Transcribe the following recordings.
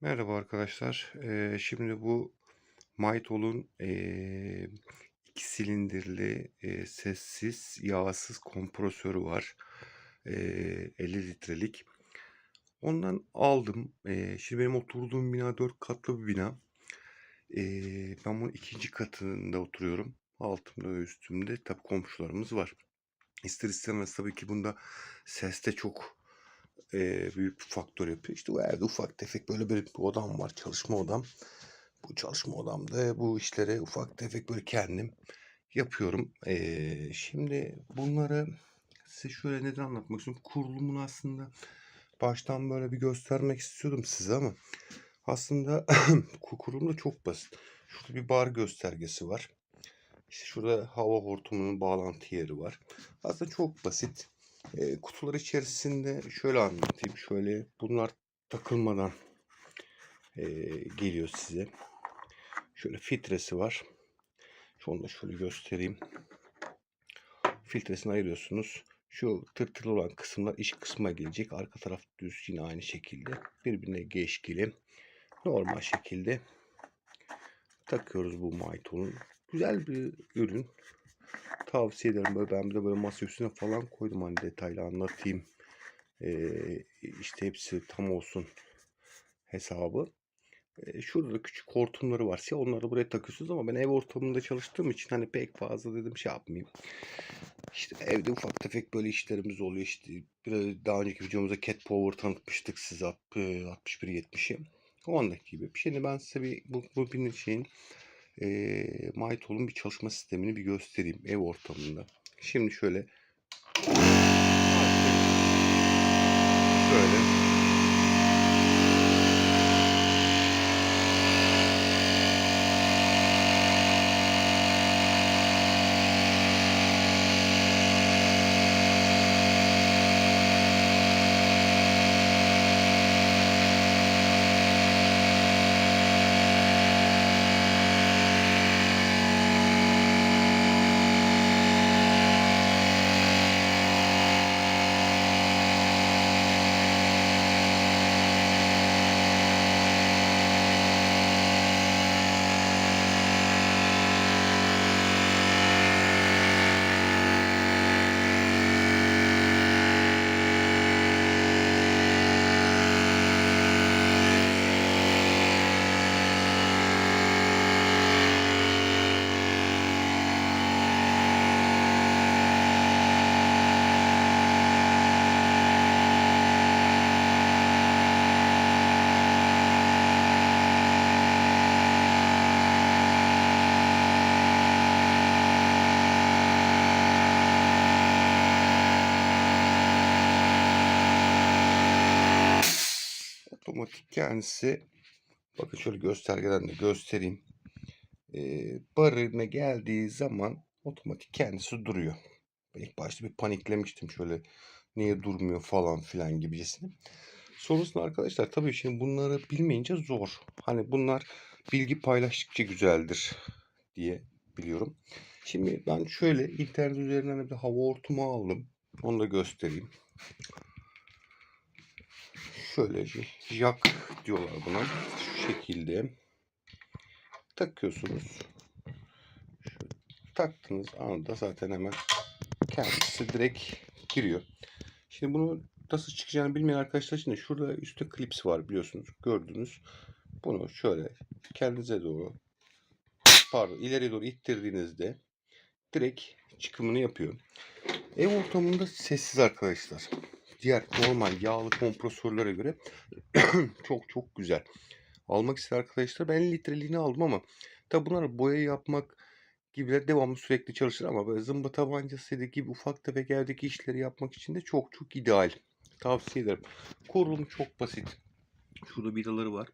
Merhaba arkadaşlar. Eee, şimdi bu Maytol'un eee 2 silindirli eee, sessiz, yağsız kompresörü var. Eee 50 litrelik. Ondan aldım. Eee, şimdi benim oturduğum bina 4 katlı bir bina. Eee, ben bunun ikinci katında oturuyorum. Altımda ve üstümde tabii komşularımız var. İster istemez tabii ki bunda ses de çok eee, büyük bir faktör yapıyor. İşte bu evde ufak tefek böyle bir, odam var, çalışma odam. Bu çalışma odamda bu işleri ufak tefek böyle kendim yapıyorum. Eee, şimdi bunları size şöyle neden anlatmak istiyorum. Kurulumunu aslında baştan böyle bir göstermek istiyordum size ama aslında ku- kurulum da çok basit. Şurada bir bar göstergesi var. İşte şurada hava hortumunun bağlantı yeri var. Aslında çok basit. Eee, kutular içerisinde şöyle anlatayım. Şöyle bunlar takılmadan eee, geliyor size. Şöyle filtresi var. Şunu da şöyle göstereyim. Filtresini ayırıyorsunuz. Şu tırtılı olan kısımlar iç kısma gelecek. Arka taraf düz yine aynı şekilde. Birbirine geçkili. Normal şekilde takıyoruz bu Maytol'un. Güzel bir ürün. Tavsiye ederim. Böyle ben bir de böyle masa üstüne falan koydum hani detaylı anlatayım. Ee, işte hepsi tam olsun hesabı. Ee, şurada da küçük hortumları var. Siyah onları da buraya takıyorsunuz ama ben ev ortamında çalıştığım için hani pek fazla dedim şey yapmayayım. İşte evde ufak tefek böyle işlerimiz oluyor işte. Biraz daha önceki videomuzda Cat Power tanıtmıştık size 6170'i. Ondaki gibi. Şimdi ben size bir bu, bu bir şeyin e, Maytol'un bir çalışma sistemini bir göstereyim ev ortamında. Şimdi şöyle otomatik kendisi bakın şöyle göstergeden de göstereyim. Ee, barına geldiği zaman otomatik kendisi duruyor. Ben ilk başta bir paniklemiştim şöyle niye durmuyor falan filan gibicesine. Sonrasında arkadaşlar tabii şimdi bunları bilmeyince zor. Hani bunlar bilgi paylaştıkça güzeldir diye biliyorum. Şimdi ben şöyle internet üzerinden bir hava hortumu aldım. Onu da göstereyim. Şöyle jack diyorlar buna. Şu şekilde takıyorsunuz. Şöyle taktığınız anda zaten hemen kendisi direkt giriyor. Şimdi bunu nasıl çıkacağını bilmeyen arkadaşlar için de şurada üstte klips var biliyorsunuz. Gördünüz. Bunu şöyle kendinize doğru pardon ileri doğru ittirdiğinizde direkt çıkımını yapıyor. Ev ortamında sessiz arkadaşlar. Diğer normal yağlı kompresörlere göre çok çok güzel. Almak isteyen arkadaşlar ben 50 litreliğini aldım ama tabi bunlar boya yapmak gibiler devamlı sürekli çalışır ama böyle zımba tabancası gibi ufak tefek evdeki işleri yapmak için de çok çok ideal. Tavsiye ederim. Kurulum çok basit. Şurada vidaları var.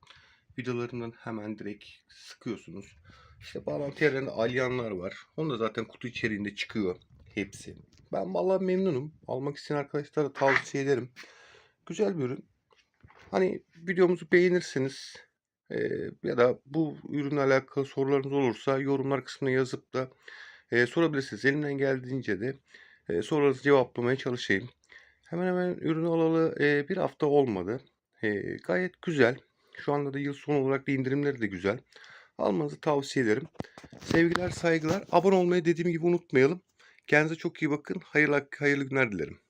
Vidalarından hemen direkt sıkıyorsunuz. İşte bağlantı yerlerinde alyanlar var. Onu da zaten kutu içeriğinde çıkıyor. Hepsi. Ben vallahi memnunum. Almak isteyen arkadaşlara tavsiye ederim. Güzel bir ürün. Hani videomuzu beğenirseniz e, ya da bu ürünle alakalı sorularınız olursa yorumlar kısmına yazıp da e, sorabilirsiniz. Elimden geldiğince de e, sorularınızı cevaplamaya çalışayım. Hemen hemen ürünü alalı e, bir hafta olmadı. E, gayet güzel. Şu anda da yıl sonu olarak da indirimleri de güzel. Almanızı tavsiye ederim. Sevgiler, saygılar. Abone olmayı dediğim gibi unutmayalım. Kendinize çok iyi bakın. Hayırlı hayırlı günler dilerim.